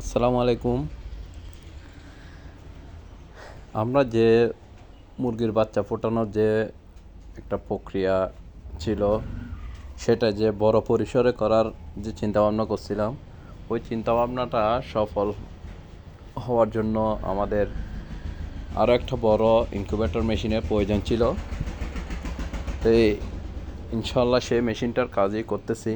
আসসালামু আলাইকুম। আমরা যে মুরগির বাচ্চা ফোটানোর যে একটা প্রক্রিয়া ছিল, সেটা যে বড় পরিসরে করার যে চিন্তাভাবনা করছিলাম, ওই চিন্তাভাবনাটা সফল হওয়ার জন্য আমাদের আরও একটা বড় ইনকিউবেটর মেশিনের প্রয়োজন ছিল। তো ইনশাল্লাহ সেই মেশিনটার কাজই করতেছি।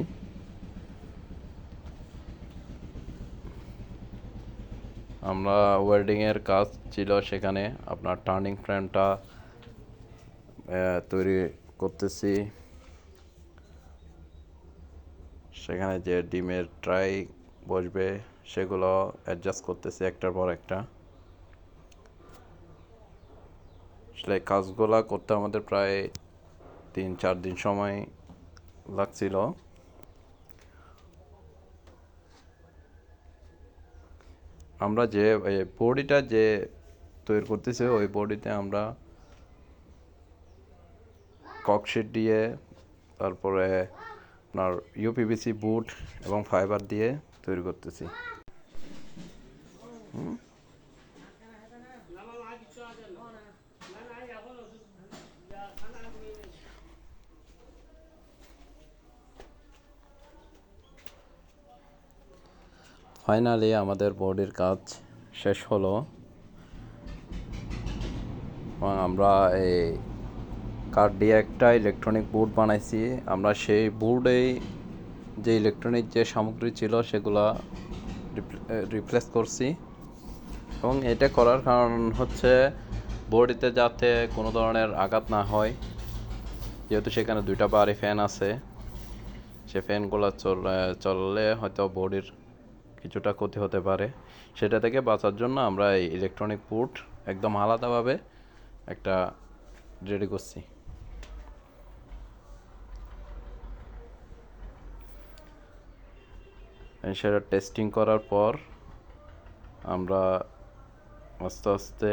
আমরা ওয়েল্ডিংয়ের কাজ ছিল সেখানে আপনার টার্নিং ফ্রেমটা তৈরি করতেছি। সেখানে যে ডিমের ট্রাই বসবে, সেগুলো অ্যাডজাস্ট করতেছি একটার পর একটা। আসলে কাজগুলো করতে আমাদের প্রায় তিন, চার দিন সময় লাগছিল। আমরা যে বডিটা যে তৈরি করতেছি, ওই বডিতে আমরা ককশিট দিয়ে, তারপরে আপনার ইউপিভিসি বুট এবং ফাইবার দিয়ে তৈরি করতেছি। ফাইনালি আমাদের বডির কাজ শেষ হলো। এবং আমরা এই কার্ড দিয়ে একটা ইলেকট্রনিক বোর্ড বানাইছি। আমরা সেই বোর্ডেই যে ইলেকট্রনিক যে সামগ্রী ছিল সেগুলা রিপ্লেস করছি। এবং এটা করার কারণ হচ্ছে বডিতে যাতে কোনো ধরনের আঘাত না হয়। যেহেতু সেখানে দুইটা বাড়ি ফ্যান আছে। সে ফ্যানগুলো চল, চললে হয়তো বডির কিছুটা ক্ষতি হতে পারে। সেটা থেকে বাঁচার জন্য আমরা এই ইলেকট্রনিক বুট একদম আলাদাভাবে একটা রেডি করছি। সেটা টেস্টিং করার পর আমরা আস্তে আস্তে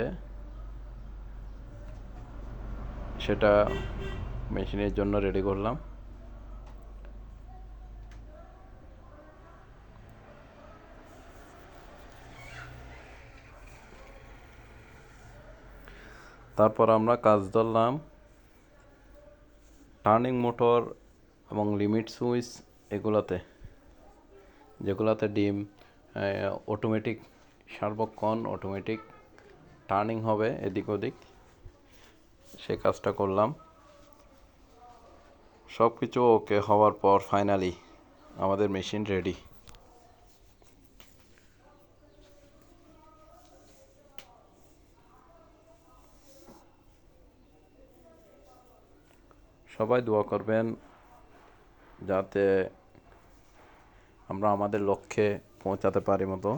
সেটা মেশিনের জন্য রেডি করলাম। তারপর আমরা কাজ ধরলাম টার্নিং মোটর এবং লিমিট সুইচ এগুলোতে, যেগুলোতে ডিম অটোমেটিক সার্বক্ষণ অটোমেটিক টার্নিং হবে এদিক ওদিক। সে কাজটা করলাম। সব কিছু ওকে হওয়ার পর ফাইনালি আমাদের মেশিন রেডি সবাই দোয়া করবেন যাতে আমরা আমাদের লক্ষ্যে পৌঁছাতে পারি মতো।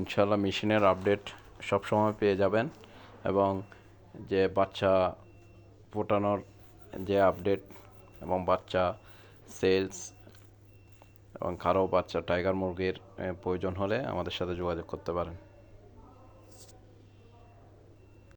ইনশাল্লাহ মেশিনের আপডেট সবসময় পেয়ে যাবেন এবং যে বাচ্চা ফোটানোর যে আপডেট এবং বাচ্চা সেলস এবং কারও বাচ্চা টাইগার মুরগির প্রয়োজন হলে আমাদের সাথে যোগাযোগ করতে পারেন।